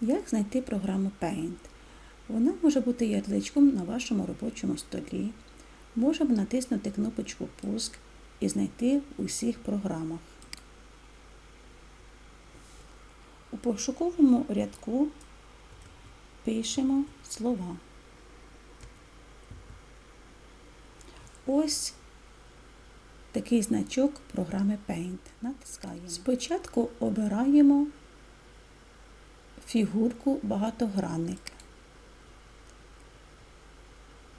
Як знайти програму Paint? Вона може бути ярличком на вашому робочому столі. Можемо натиснути кнопочку Пуск і знайти в усіх програмах. У пошуковому рядку пишемо слова. Ось такий значок програми Paint. Натискаємо. Спочатку обираємо фігурку багатогранник.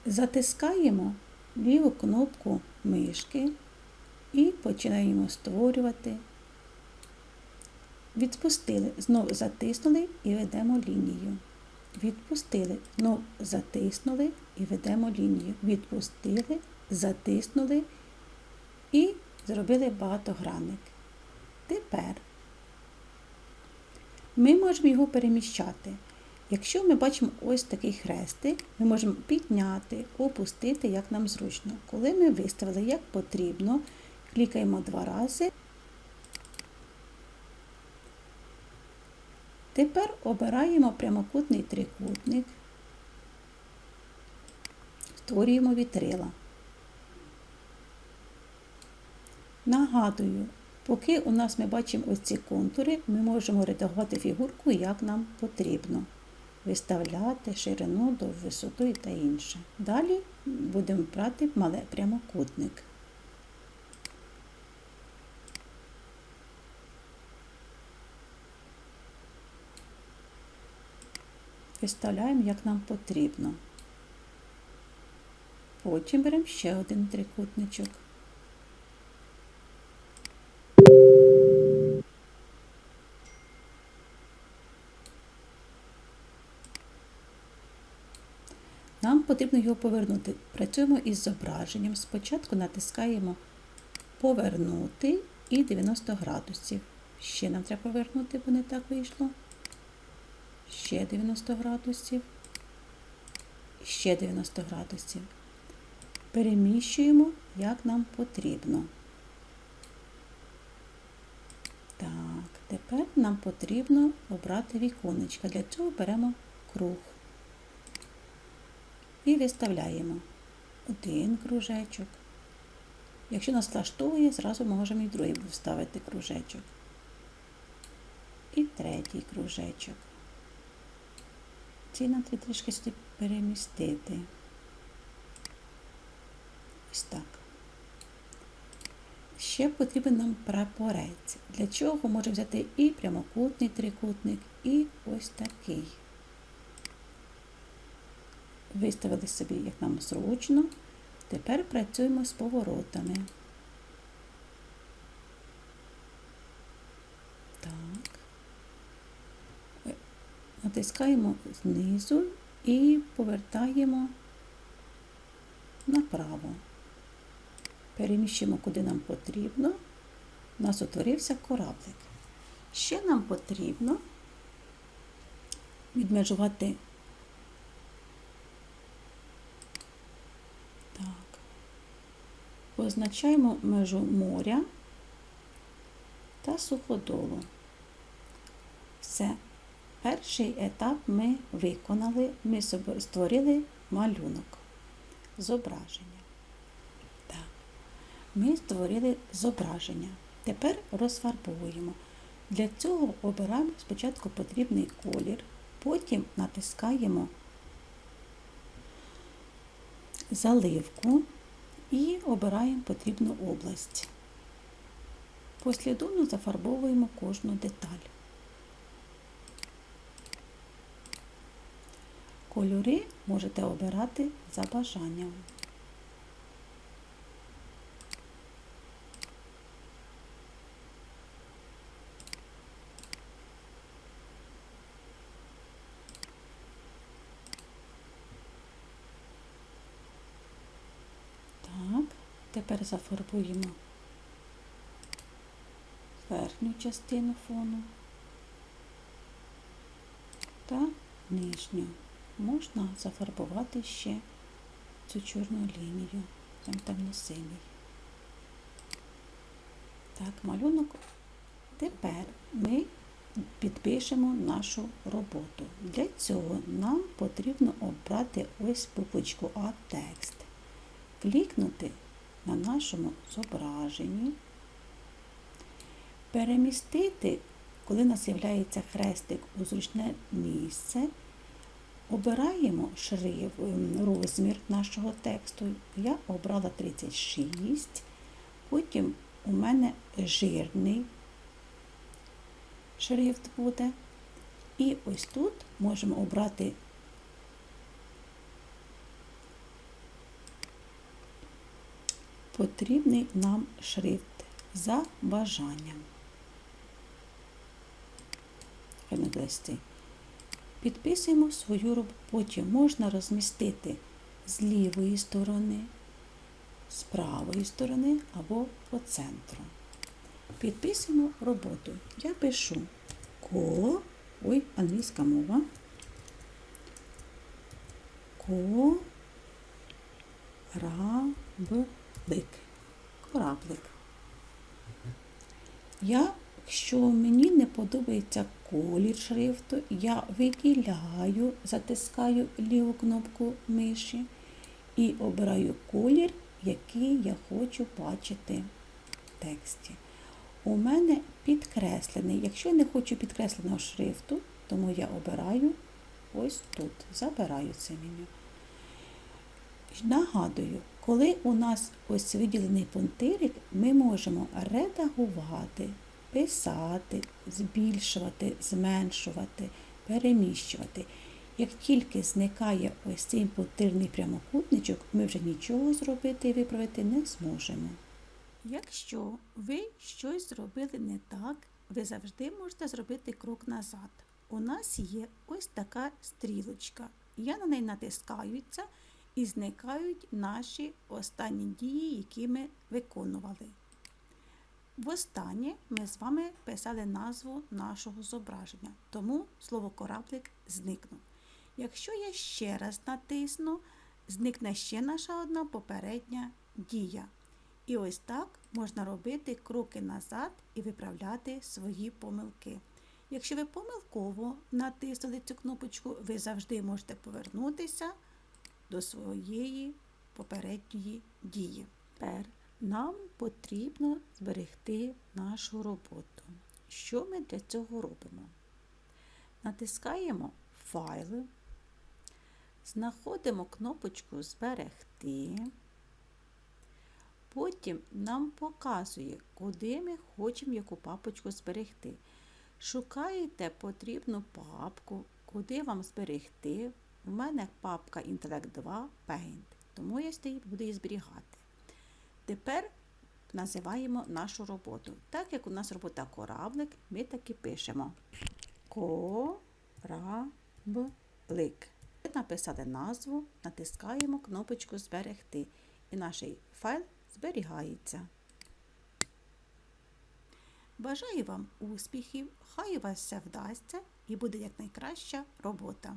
Затискаємо ліву кнопку мишки і починаємо створювати. Відпустили, знову затиснули і ведемо лінію. Відпустили, знову затиснули і ведемо лінію. Відпустили, затиснули і зробили багатогранник. Тепер ми можемо його переміщати. Якщо ми бачимо ось такий хрестик, ми можемо підняти, опустити, як нам зручно. Коли ми виставили як потрібно, клікаємо два рази. Тепер обираємо прямокутний трикутник, створюємо вітрила. Нагадую, поки у нас ми бачимо ось ці контури, ми можемо редагувати фігурку, як нам потрібно. Виставляти ширину, до висоту та інше. Далі будемо брати мале прямокутник. Виставляємо, як нам потрібно. Потім беремо ще один трикутничок. Нам потрібно його повернути. Працюємо із зображенням. Спочатку натискаємо Повернути і 90 градусів. Ще нам треба повернути, бо не так вийшло. Ще 90 градусів. Ще 90 градусів. Переміщуємо, як нам потрібно. Так, тепер нам потрібно обрати віконечка. Для цього беремо круг і виставляємо один кружечок. Якщо нас влаштовує, зразу можемо і другий вставити кружечок. І третій кружечок. Ці нам треба трішки сюди перемістити. Ось так. Ще потрібен нам прапорець. Для чого можемо взяти і прямокутний трикутник, і ось такий. Виставили собі, як нам зручно. Тепер працюємо з поворотами. Так. Натискаємо знизу і повертаємо направо. Переміщимо, куди нам потрібно. У нас утворився кораблик. Ще нам потрібно відмежувати Так. Позначаємо межу моря та суходолу. Все. Перший етап ми виконали, ми створили малюнок, зображення. Так. Ми створили зображення. Тепер розфарбовуємо. Для цього обираємо спочатку потрібний колір, потім натискаємо заливку і обираємо потрібну область. Послідовно зафарбовуємо кожну деталь. Кольори можете обирати за бажанням. Так, тепер зафарбуємо верхню частину фону та нижню. Можна зафарбувати ще цю чорну лінію, там темно-синій. Так, малюнок. Тепер ми підпишемо нашу роботу. Для цього нам потрібно обрати ось буквочку А текст, клікнути на нашому зображенні, перемістити, коли у нас з'являється хрестик у зручне місце. Обираємо шриф, ем, розмір нашого тексту. Я обрала 36, потім у мене жирний шрифт буде. І ось тут можемо обрати потрібний нам шрифт за бажанням. Підписуємо свою роботу. Потім можна розмістити з лівої сторони, з правої сторони або по центру. Підписуємо роботу. Я пишу ко, ой, англійська мова. Кораблик. Кораблик. Я, якщо мені не подобається колір шрифту, я виділяю, затискаю ліву кнопку миші і обираю колір, який я хочу бачити в тексті. У мене підкреслений. Якщо я не хочу підкресленого шрифту, тому я обираю ось тут, забираю це меню. Нагадую, коли у нас ось виділений пунктирик, ми можемо редагувати, писати, збільшувати, зменшувати, переміщувати. Як тільки зникає ось цей пунктирний прямокутничок, ми вже нічого зробити і виправити не зможемо. Якщо ви щось зробили не так, ви завжди можете зробити крок назад. У нас є ось така стрілочка. Я на неї натискаюся і зникають наші останні дії, які ми виконували. Востаннє ми з вами писали назву нашого зображення, тому слово кораблик зникнув. Якщо я ще раз натисну, зникне ще наша одна попередня дія. І ось так можна робити кроки назад і виправляти свої помилки. Якщо ви помилково натиснули цю кнопочку, ви завжди можете повернутися до своєї попередньої дії. Тепер нам потрібно зберегти нашу роботу. Що ми для цього робимо? Натискаємо Файл, знаходимо кнопочку Зберегти. Потім нам показує, куди ми хочемо яку папочку зберегти. Шукаєте потрібну папку, куди вам зберегти. У мене папка Intellect 2 Paint, тому я буду її зберігати. Тепер називаємо нашу роботу. Так як у нас робота кораблик, ми так і пишемо Кораблик. Написали назву, натискаємо кнопочку Зберегти. І наш файл зберігається. Бажаю вам успіхів, хай у вас все вдасться і буде якнайкраща робота.